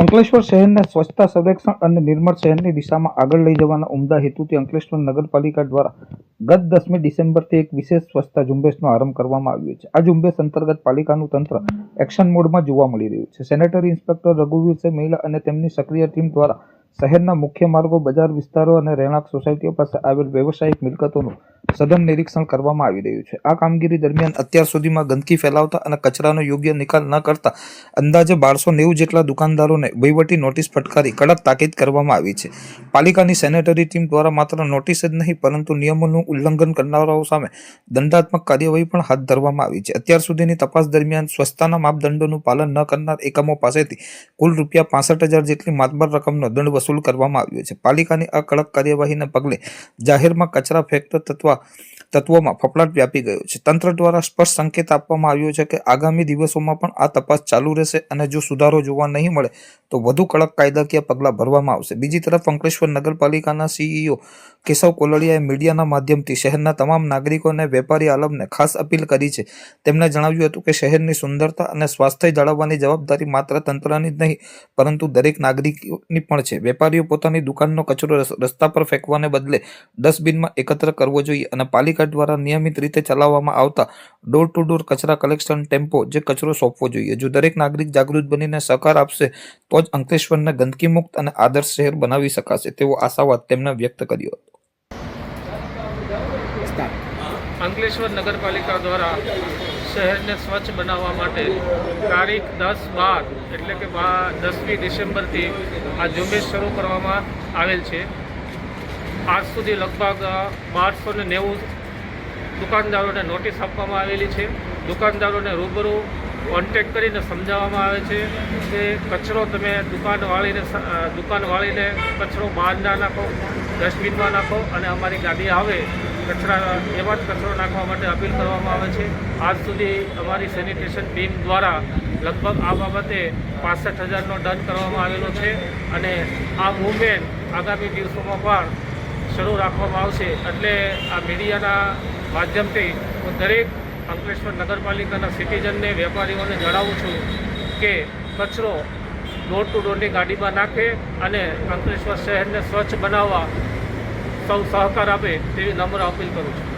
અંકલેશ્વર શહેરને સ્વચ્છતા સંરક્ષણ અને નિર્મળ શહેરની દિશામાં આગળ લઈ જવાના ઉમદા હેતુથી અંકલેશ્વર નગરપાલિકા દ્વારા ગત દસમી ડિસેમ્બરથી એક વિશેષ સ્વચ્છતા ઝુંબેશનો આરંભ કરવામાં આવ્યો છે. આ ઝુંબેશ અંતર્ગત પાલિકાનું તંત્ર એક્શન મોડમાં જોવા મળી રહ્યું છે. સેનેટરી ઇન્સ્પેક્ટર રઘુવીર સિંહ મહિલા અને તેમની સક્રિય ટીમ દ્વારા શહેરના મુખ્ય માર્ગો, બજાર વિસ્તારો અને રહેણાંક સોસાયટીઓ પાસે આવેલ વ્યવસાયિક મિલકતોનું સઘન નિરીક્ષણ કરવામાં આવી રહ્યું છે. આ કામગીરી દરમિયાન અત્યાર સુધીમાં ગંદકી ફેલાવતા અને કચરાનો યોગ્ય નિકાલ ન કરતા અંદાજે બારસો નેવું જેટલા દુકાનદારોને વહીવટી નોટિસ ફટકારી કડક તાકીદ કરવામાં આવી છે. પાલિકાની સેનેટરી ટીમ દ્વારા માત્ર નોટિસ જ નહીં, પરંતુ નિયમોનું ઉલ્લંઘન કરનારાઓ સામે દંડાત્મક કાર્યવાહી પણ હાથ ધરવામાં આવી છે. અત્યાર સુધીની તપાસ દરમિયાન સ્વચ્છતાના માપદંડોનું પાલન ન કરનાર એકમો પાસેથી કુલ રૂપિયા પાસઠ હજાર જેટલી માતબર રકમનો દંડ વસૂલ કરવામાં આવ્યો છે. પાલિકાની આ કડક કાર્યવાહીને પગલે જાહેરમાં કચરા ફેંકતા તત્વ まあ、તત્વોમાં ફફડાટ વ્યાપી ગયો છે. તંત્ર દ્વારા સ્પષ્ટ સંકેત આપવામાં આવ્યો છે કે આગામી દિવસોમાં પણ આ તપાસ ચાલુ રહેશે અને જો સુધારો જોવા નહીં મળે, તો વધુ કડક કાયદાકીય પગલાં ભરવામાં આવશે. બીજી તરફ, અંકલેશ્વર નગરપાલિકાના સીઈઓ કેશવ કોલડિયાએ મીડિયાના માધ્યમથી શહેરના તમામ નાગરિકો અને વેપારી આલમને ખાસ અપીલ કરી છે. તેમણે જણાવ્યું હતું કે શહેરની સુંદરતા અને સ્વાસ્થ્ય જાળવવાની જવાબદારી માત્ર તંત્રની જ નહીં, પરંતુ દરેક નાગરિકની પણ છે. વેપારીઓ પોતાની દુકાનનો કચરો રસ- રસ્તા પર ફેંકવાને બદલે ડસ્ટબિનમાં એકત્ર કરવો જોઈએ અને પાલિકા દ્વારા નિયમિત રીતે ચલાવવામાં આવતા ડોર ટુ ડોર કચરા કલેક્શન ટેમ્પો જે કચરો સોંપવો જોઈએ. જો દરેક નાગરિક જાગૃત બનીને સહકાર આપશે, તો જ અંકલેશ્વરને ગંદકી મુક્ત અને આદર્શ શહેર બનાવી શકાશે તેવો આશાવાદ તેમણે વ્યક્ત કર્યો હતો. અંકલેશ્વર નગરપાલિકા દ્વારા શહેરને સ્વચ્છ બનાવવા માટે તારીખ દસ બાર એટલે કે દસમી ડિસેમ્બરથી આ ઝુંબેશ શરૂ કરવામાં આવેલ છે. આજ સુધી લગભગ બારસો ને નેવું દુકાનદારોને નોટિસ આપવામાં આવેલી છે. દુકાનદારોને રૂબરૂ કોન્ટેક કરીને સમજાવવામાં આવે છે કે કચરો તમે દુકાન વાળીને સ- અ, દુકાન વાળીને કચરો બહાર ના નાખો ડસ્ટબિનમાં નાખો અને અમારી ગાડી આવે કચરા એવા જ કચરો નાખવા માટે અપીલ કરવામાં આવે છે. આજ સુધી અમારી સેનિટેશન ટીમ દ્વારા લગભગ આ બાબતે પાસઠ હજારનો દંડ કરવામાં આવેલો છે અને આ મુવમેન્ટ આગામી દિવસોમાં પણ શરૂ રાખવામાં આવશે. એટલે આ મીડિયાના માધ્યમથી હું દરેક અંકલેશ્વર નગરપાલિકાના સિટીઝનને, વેપારીઓને જણાવું છું કે કચરો ડોર ટુ ડોરની ગાડીમાં નાખે અને અંકલેશ્વર શહેરને સ્વચ્છ બનાવવા સૌ સહકાર આપે તેવી નમ્ર અપીલ કરું છું.